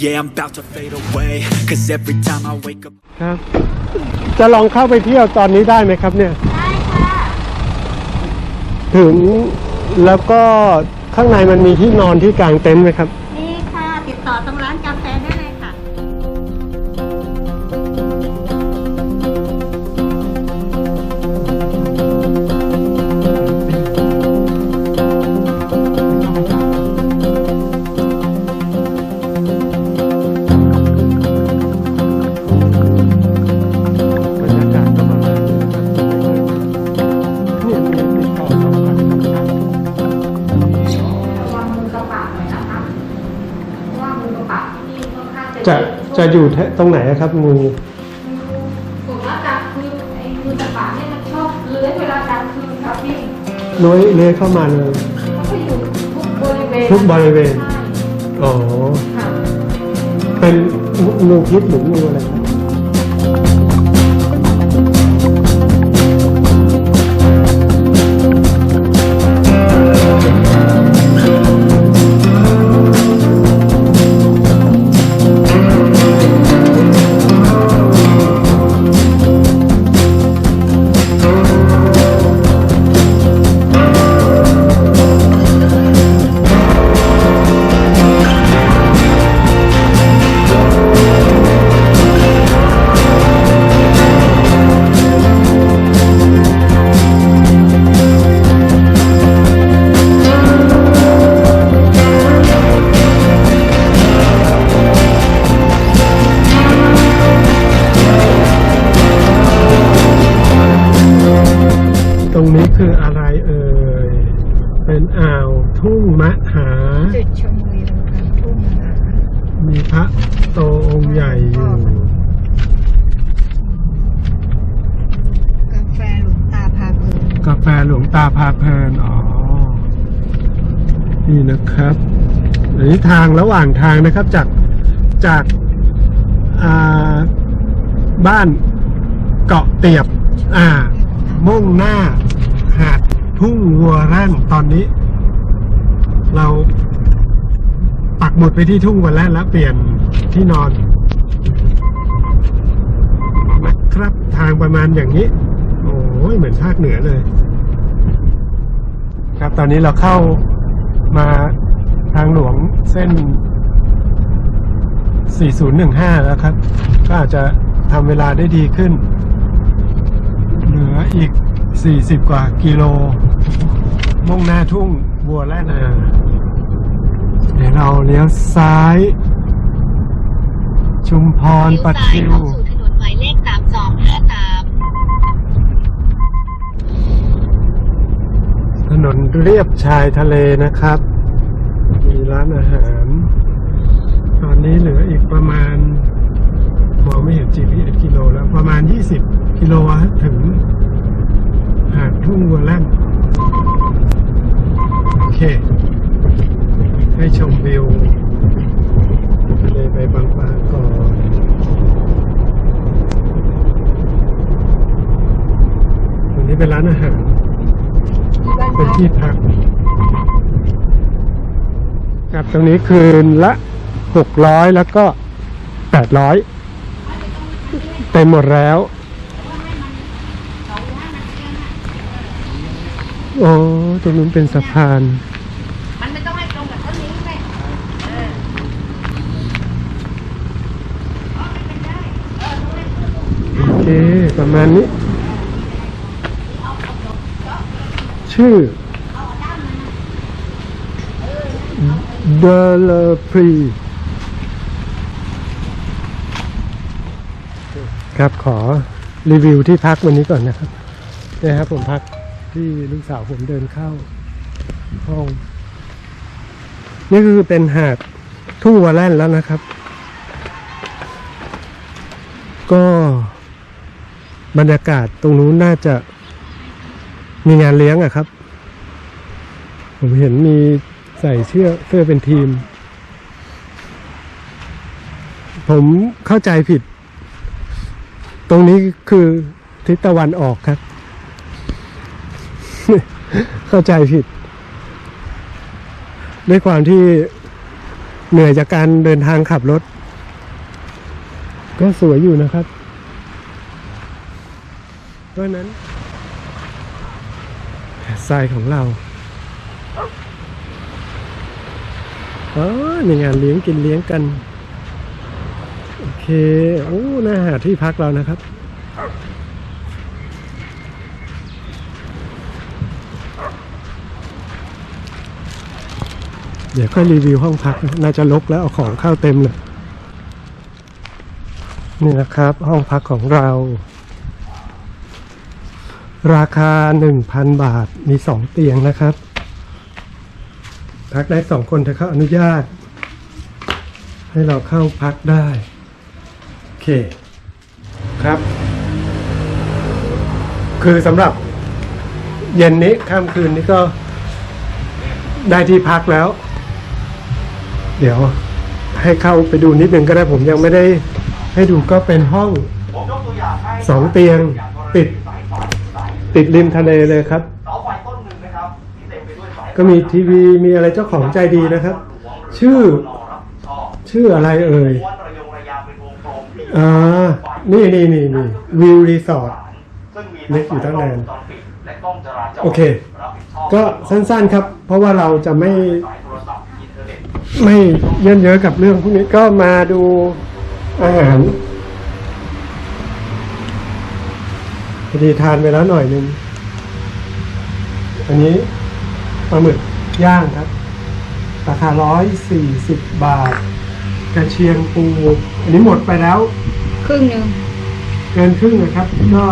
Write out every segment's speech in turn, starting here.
Yeah, I'm about to fade away. Cause every time I wake up. ครับ จะลองเข้าไปเที่ยวตอนนี้ได้ไหมครับเนี่ย ได้ค่ะ ถึงแล้วก็ข้างในมันมีที่นอนที่กลางเต็นท์ไหมครับ นี่ค่ะ ติดต่อตรงร้านกาแฟ จะจะอยู่แถตรงไหนอะครับงูส่วนมากกลางคืนไอ้มือกระปะเนี่ยมันชอบเลื้อยเวลากลางคืนครับพี่เลื้อยเลื้อยเข้ามาเลยมันก็อยู่ทุกบริเวณทุกบริเวณ ใช่อ๋อ ค่ะ เป็นงูพิษหรืองูอะไรครับ จุดชมวิวค่ะทุ่งนามีพระโตองค์ใหญ่อยู่กาแฟหลวงตาพาเพลินกาแฟหลวงตาพาเพลินอ๋อ นี่นะครับอันนี้ทางระหว่างทางนะครับจากจากอ่าบ้านเกาะเตียบ อ่า มุ่งหน้า หาดทุ่งวัวแร่นตอนนี้ เราปัก หมุดไปที่ทุ่งวัวแร่แล้วเปลี่ยนที่นอนนะครับทางประมาณอย่างนี้ โอ้ยเหมือนภาคเหนือเลย ครับตอนนี้เราเข้ามาทางหลวงเส้น 4015 แล้วครับ ก็อาจจะทำเวลาได้ดีขึ้น เหลืออีก 40 กว่ากิโล มุ่งหน้าทุ่งบัวแล่นา เดี๋ยวเราเลี้ยวซ้าย ชุมพรปะทิวออกสู่ถนนหมายเลข3253ถนนเรียบชายทะเลนะครับ มีร้านอาหาร ตอนนี้เหลืออีกประมาณมองไม่เห็น GPS กิโลแล้ว ประมาณ 20 กิโลฮะถึงหาดทุ่งวัวแล่นโอเค ให้ชมวิวทะเลไปบางๆก่อนตรงนี้เป็นร้านอาหาร เป็นที่พักครับตรงนี้คืนละหกร้อยแล้วก็แปดร้อยเต็มหมดแล้ว โอ้ ตรงนู้นเป็นสะพานไม่ต้องให้ตรงกับต้นนี้ไหม โอเค ประมาณนี้ ชื่อเดลพรีครับขอรีวิวที่พักวันนี้ก่อนนะครับนี่ครับผมพักที่ลูกสาวผมเดินเข้าห้อง นี่คือเป็นหาดทุ่งวาแลนแล้วนะครับ ก็ บรรยากาศตรงนู้นน่าจะมีงานเลี้ยงอะครับ ผมเห็นมีใส่เสื้อเสื้อเป็นทีม ผมเข้าใจผิด ตรงนี้คือทิศตะวันออกครับ เข้าใจผิด ด้วยความที่เหนื่อยจากการเดินทางขับรถ ก็สวยอยู่นะครับ เพราะนั้นทรายของเราอ๋อมีงานเลี้ยงกินเลี้ยงกัน โอเค โอ้น่าหาที่พักเรานะครับ เดี๋ยวค่อยรีวิวห้องพัก น่าจะลกแล้วเอาของเข้าเต็มเลย นี่นะครับห้องพักของเรา ราคา 1,000 บาทมี 2 เตียงนะครับ พักได้ 2 คนถ้าเขาอนุญาต ให้เราเข้าพักได้ โอเค ครับ คือสำหรับ เย็นนี้ค่ำคืนนี้ก็ได้ที่พักแล้ว เดี๋ยวให้เข้าไปดูนิดนึงก็ได้ผมยังไม่ได้ให้ดูก็เป็นห้องสองเตียง ติดริมทะเลเลยครับก็มีทีวีมีอะไรเจ้าของใจดีนะครับ ชื่อ ชื่ออะไรเอ่ยอ่านี่นี่นี่นี่วิวรีสอร์ทนึกอยู่ตั้งนานโอเคก็สั้นๆครับ เพราะว่าเราจะไม่ไม่เยินเยอะกับเรื่องพวกนี้ก็มาดูอาหาร พอดีทานไปแล้วหน่อยนึง อันนี้ปลาหมึกย่างครับ ราคาร้อยสี่สิบบาท กระเชียงปู อันนี้หมดไปแล้ว ครึ่งหนึ่งเกินครึ่งนะครับ ก็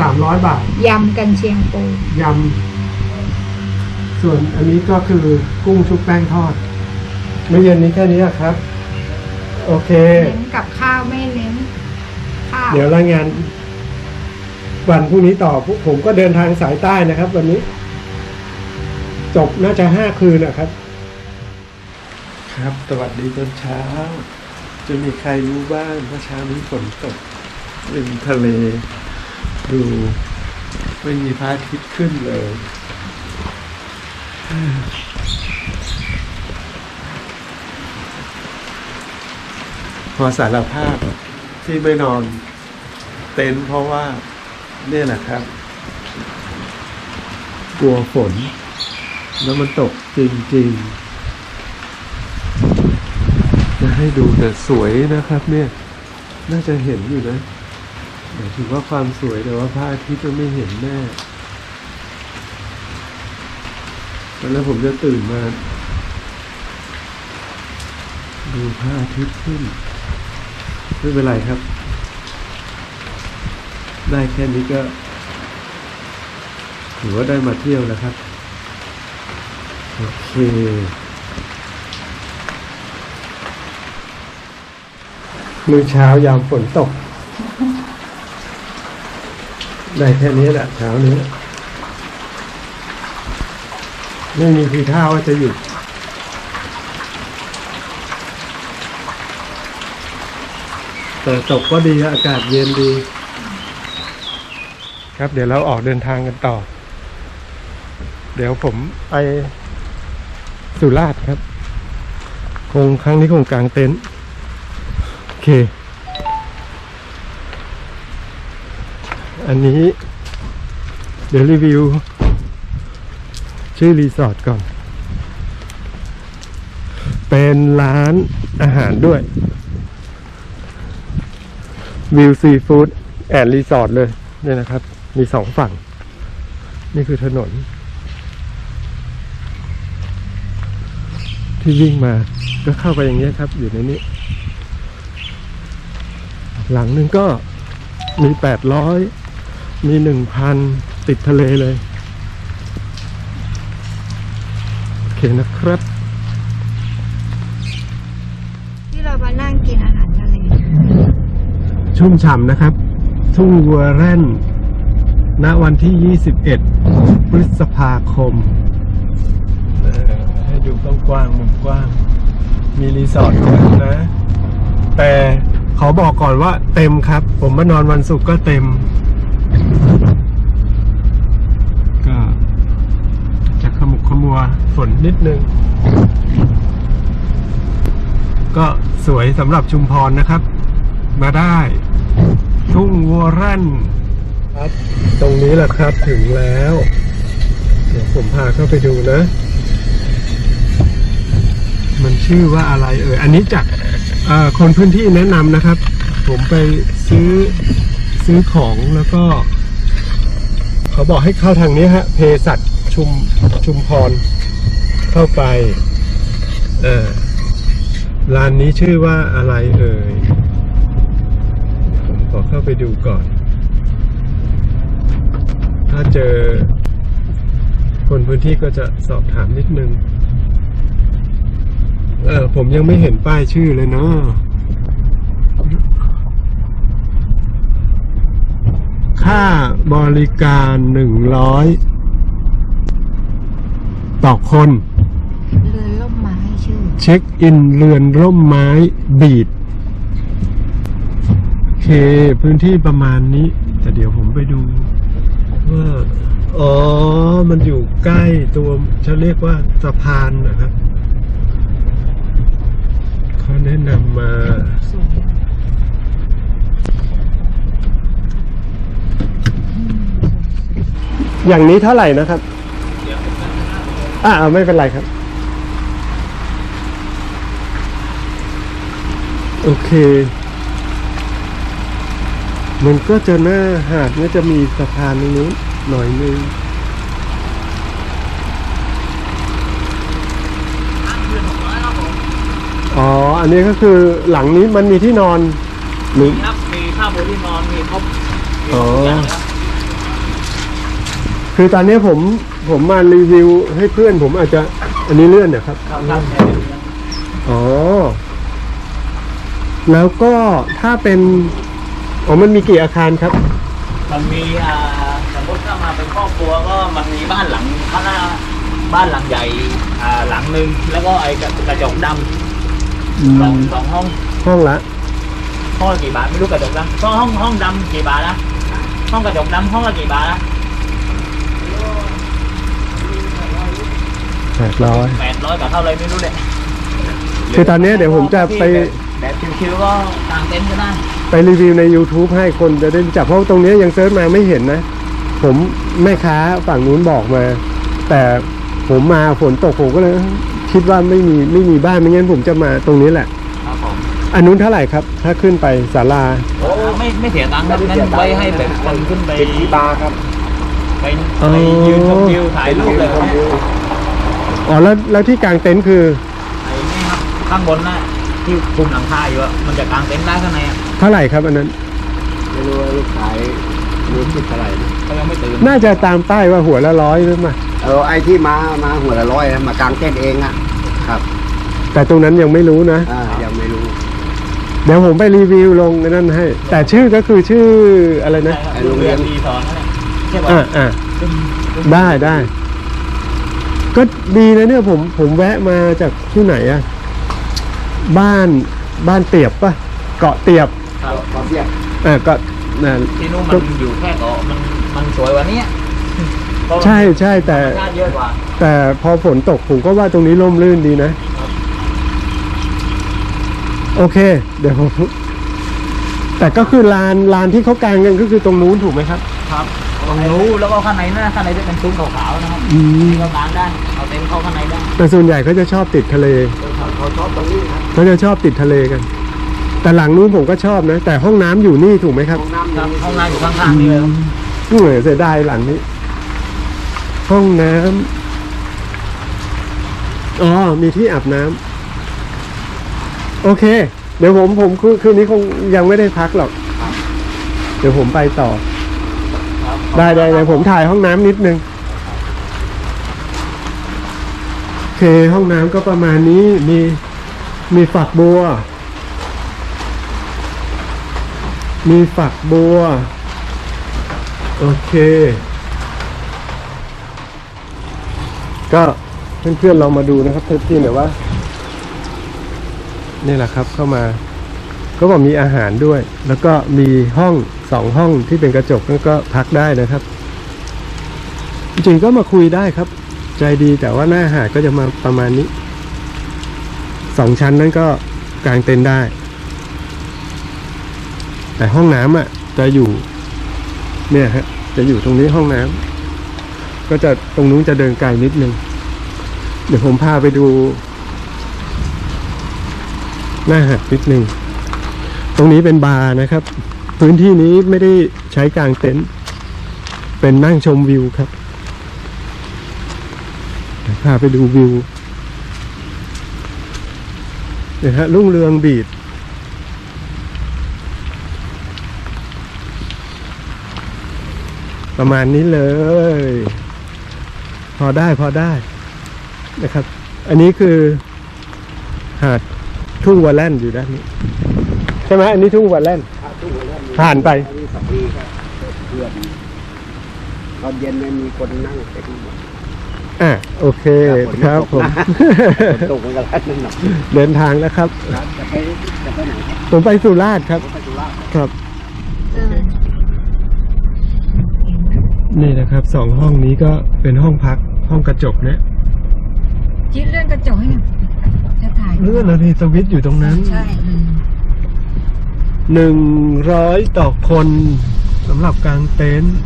สามร้อยบาท ยำกันเชียงปูยำ ส่วนอันนี้ก็คือกุ้งชุบแป้งทอดเมื่อเย็นนี้แค่นี้อะครับ โอเค เน้นกับข้าวไม่เน้นข้าว เดี๋ยวรายงาน วันพรุ่งนี้ต่อผมก็เดินทางสายใต้นะครับ วันนี้ จบน่าจะห้าคืนนะครับ ครับสวัสดีตอนเช้า จะมีใครรู้บ้างว่าเช้านี้ฝนตกริมทะเล ดู ไม่มีพระอาทิตย์ขึ้นเลยพอสารภาพที่ไม่นอน เต็นเพราะว่า นี่ยแหละครับ กลัวฝน แล้วมันตกจริง ๆ จะให้ดูแต่สวยนะครับ เนี่ย น่าจะเห็นอยู่นะหมายถึงว่าความสวยแต่ว่าพระอาทิตย์จะไม่เห็นแน่แล้วผมจะตื่นมา ดูพระอาทิตย์ขึ้น ไม่เป็นไรครับ ได้แค่นี้ก็ ถือว่าได้มาเที่ยวแล้วครับ โอเค มื้อเช้ายามฝนตก ได้แค่นี้แหละเช้านี้ ไม่มีทีท่าว่าจะหยุดแต่ตกก็ดีอากาศเย็นดี ครับ เดี๋ยวเราออกเดินทางกันต่อ เดี๋ยวผมไปสุราษฎร์ครับ คงครั้งนี้คงกลางเต็นท์โอเค อันนี้ เดี๋ยวรีวิว ชื่อรีสอร์ทก่อน เป็นร้านอาหารด้วยวิวซีฟู้ดแอนด์รีสอร์ทเลยเนี่ยนะครับ มีสองฝั่ง นี่คือถนน ที่วิ่งมาก็เข้าไปอย่างนี้ครับ อยู่ในนี้ หลังนึงก็มีแปดร้อยมีหนึ่งพันติดทะเลเลย โอเคนะครับ ที่เรามานั่งกินอาหารทะเล ชุ่มฉ่ำนะครับ ทุ่งวัวแร่น ณวันที่ 21 พฤษภาคม ให้ดูกว้างๆมุมกว้าง มีรีสอร์ทนะ แต่ขอบอกก่อนว่าเต็มครับ ผมมานอนวันศุกร์ก็เต็ม ก็จะขมุกขมัวฝนนิดนึง ก็สวยสำหรับชุมพรนะครับ มาได้ ทุ่งวัวรั่น ครับ ตรงนี้แหละครับถึงแล้ว เดี๋ยวผมพาเข้าไปดูนะ มันชื่อว่าอะไรเอ่ยอันนี้จากคนพื้นที่แนะนำนะครับ ผมไปซื้อซื้อของแล้วก็ เขาบอกให้เข้าทางนี้ฮะเพสัตชุมชุมพร เข้าไปเออร้านนี้ชื่อว่าอะไรเอ่ยผมขอเข้าไปดูก่อน ถ้าเจอ คนพื้นที่ก็จะสอบถามนิดนึง เออ ผมยังไม่เห็นป้ายชื่อเลยเนาะค่าบริการหนึ่งร้อยต่อคน เรือล่มไม้ชื่อ เช็คอินเรือนร่มไม้บีดโอเค พื้นที่ประมาณนี้ แต่เดี๋ยวผมไปดู ว่า อ๋อ มันอยู่ใกล้ตัวจะเรียกว่าสะพานนะครับเขาแนะนำมาอย่างนี้เท่าไหร่นะครับ อ่าไม่เป็นไรครับ โอเค มันก็จะหน้าหาดก็จะมีสะพานตรงนู้นหน่อยนึงอ๋อ อันนี้ก็คือหลังนี้มันมีที่นอนหรือครับมีข้าวบนที่นอนมีครบมีอ๋อทุกอย่างครับคือตอนนี้ผมผมมารีวิวให้เพื่อนผมอาจจะ อันนี้เลื่อนเนี่ยครับครับครับแค่นี้ครับอ๋อ แล้วก็ถ้าเป็น อ๋อมันมีกี่อาคารครับ มันมีอ่าสมมติถ้ามาเป็นครอบครัวก็มันมีบ้านหลังข้างหน้าบ้านหลังใหญ่อ่าหลังหนึ่งแล้วก็ไอ้กระกระจกดำสองสองห้องห้องละห้องละกี่บาทไม่รู้กระจกดำก็ห้องห้องดำกี่บาทนะห้องกระจกดำห้องละกี่บาทนะแปดร้อยแปดร้อยกับเท่าไรไม่รู้เลยคือตอนนี้เดี๋ยวผมจะไปแบบชิวๆก็กางเต็นท์ก็ได้ ไปรีวิวใน YouTube ให้คนจะได้รู้จักเพราะตรงนี้ยังเซิร์ชมาไม่เห็นนะ ผมแม่ค้าฝั่งนู้นบอกมา แต่ผมมาฝนตกผมก็เลยคิดว่าไม่มีไม่มีบ้านไม่งั้นผมจะมาตรงนี้แหละครับผมอันนู้นเท่าไหร่ครับ ถ้าขึ้นไปศาลาโอ้ไม่ไม่เสียตังค์ครับงั้นไว้ให้แบบคนขึ้นไปที่บาร์ครับไปอ๋อไปยืนชมวิวถ่ายรูปเลยครับอ๋อแล้วแล้วที่กลางเต็นท์คือไอ้นี่ครับข้างบนน่ะ ที่คลุมหลังคาอยู่อะมันจะกางเต็นท์ได้ข้างในอะเท่าไหร่ครับอันนั้น ไม่รู้ว่าลูกขายรู้คิดเท่าไหร่นะเขายังไม่ตื่นน่าจะตามป้ายว่าหัวละร้อยหรือเปล่าเออไอ้ที่มามาหัวละร้อยนะมากางเต้นท์เองอะครับแต่ตรงนั้นยังไม่รู้นะ อ่ายังไม่รู้เดี๋ยวผมไปรีวิวลงนั่นให้ แต่ชื่อก็คือชื่ออะไรนะใช่ครับไอ้โรงเรียนรีสอร์ทนั่นแหละใช่ป่ะอ่าอ่าขึ้นขึ้นได้ได้ ก็ดีนะเนี่ยผมผมแวะมาจากที่ไหนอะ บ้านบ้านเตียบปะเกาะเตียบครับขอเสียบอ่าก็น่ะที่นู่นมันอยู่แค่เกาะมันมันสวยกว่านี้เพราะใช่ใช่แต่ธรรมชาติเยอะกว่าแต่พอฝนตกผมก็ว่าตรงนี้ร่มรื่นดีนะ โอเค เดี๋ยวผมแต่ก็คือลานลานที่เขากางกันก็คือตรงนู้นถูกไหมครับ ครับต รงนู้นแล้วก็ข้างในนั่นข้างในจะเป็นซุ้มขาวๆนะครับอืมที่ก็กางได้เอาเต็นท์เข้าข้างในได้แต่ส่วนใหญ่เขาจะชอบติดทะเล เขาชอบตรงนี้ครับเขาจะชอบติดทะเลกัน แต่หลังนู้นผมก็ชอบนะ แต่ห้องน้ำอยู่นี่ถูกไหมครับห้องน้ำครับห้องน้ำอยู่ข้างๆนี่เลยครับเหนื่อยเสียดายหลังนี้ ห้องน้ำอ๋อ มีที่อาบน้ำโอเค เดี๋ยวผมผมคืนคืนนี้คงยังไม่ได้พักหรอก เดี๋ยวผมไปต่อครับ ได้ได้เดี๋ยวผมถ่ายห้องน้ำนิดนึง โอเคห้องน้ำก็ประมาณนี้มีมีฝักบัว มีฝักบัว โอเค ก็เพื่อนๆลองมาดูนะครับเทปที่หน่อยว่า นี่แหละครับเข้ามา ก็บอกมีอาหารด้วย แล้วก็มีห้องสองห้องที่เป็นกระจกนั่นก็พักได้นะครับ จริงๆก็มาคุยได้ครับ ใจดีแต่ว่าหน้าหาดก็จะมาประมาณนี้สองชั้นนั้นก็กางเต็นท์ได้ แต่ห้องน้ำอะ จะอยู่ เนี่ยฮะ จะอยู่ตรงนี้ห้องน้ำก็จะตรงนู้นจะเดินไกลนิดนึง เดี๋ยวผมพาไปดู หน้าหาดนิดนึง รงนี้เป็นบาร์นะครับ พื้นที่นี้ไม่ได้ใช้กางเต็นท์เป็นนั่งชมวิวครับพาไปดูวิวเนี่ยฮะรุ่งเรืองบีดประมาณนี้เลย พอได้พอได้นะครับ อันนี้คือหาดทุ่งวัวแลนอยู่ด้านนี้ ช่ไหมอันนี้ทุ่งวัวแล่นถ้าทุ่งหัวแล่นผ่านไปอันนี้สองปีครับเพื่อนตอนเย็นเนี่ยมีคนนั่งเต็มหมด อะโอเคครับผม ฝนตกเหมือนกันแล้วนั่นหนักเดินทางแล้วครับ จะไปจะไปไหนครับผมไปสุราษฎร์ครับไปสุราษฎร์ ครับเออนี่นะครับสองห้องนี้ก็เป็นห้องพักห้องกระจกเนี่ยจิ๊ดเลื่อนกระจกให้หน่อยจะถ่ายเลื่อนแล้วนี่สวิตช์อยู่ตรงนั้น ใช่ หนึ่งร้อยต่อคนสำหรับกางเต็นท์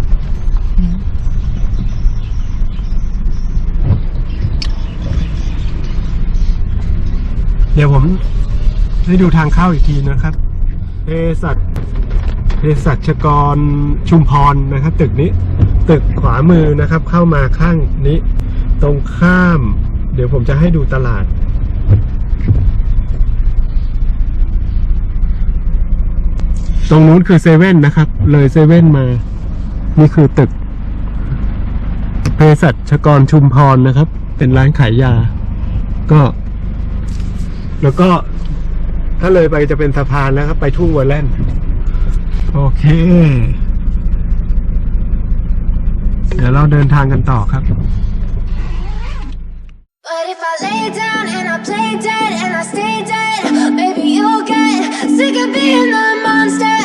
เดี๋ยวผมให้ดูทางเข้าอีกทีนะครับเภสัชเภสัชกรชุมพรนะครับ ตึกนี้ ตึกขวามือนะครับ เข้ามาข้างนี้ ตรงข้าม เดี๋ยวผมจะให้ดูตลาด ตรงนู้นคือเซเว่นนะครับ เลยเซเว่นมา นี่คือตึกเภสัชกรชุมพรนะครับ เป็นร้านขายยา ก็ แล้วก็ ถ้าเลยไปจะเป็นสะพานแล้วครับ ไปทุ่งวัวแล่น โอเค เดี๋ยวเราเดินทางกันต่อครับ But if I lay down and I play dead and I stay dead, maybe you'll get sick of being the monster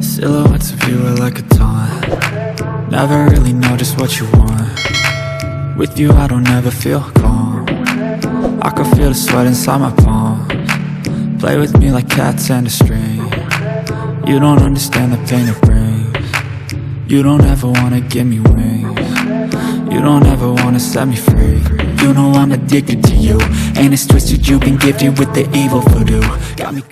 Silhouettes of you are like a taunt. Never really know just what you want. With you, I don't ever feel calm. I can feel the sweat inside my palms. Play with me like cats and a string. You don't understand the pain it brings. You don't ever wanna give me wings. You don't ever wanna set me free. You know I'm addicted to you. And it's twisted, you've been gifted with the evil voodoo. Got me.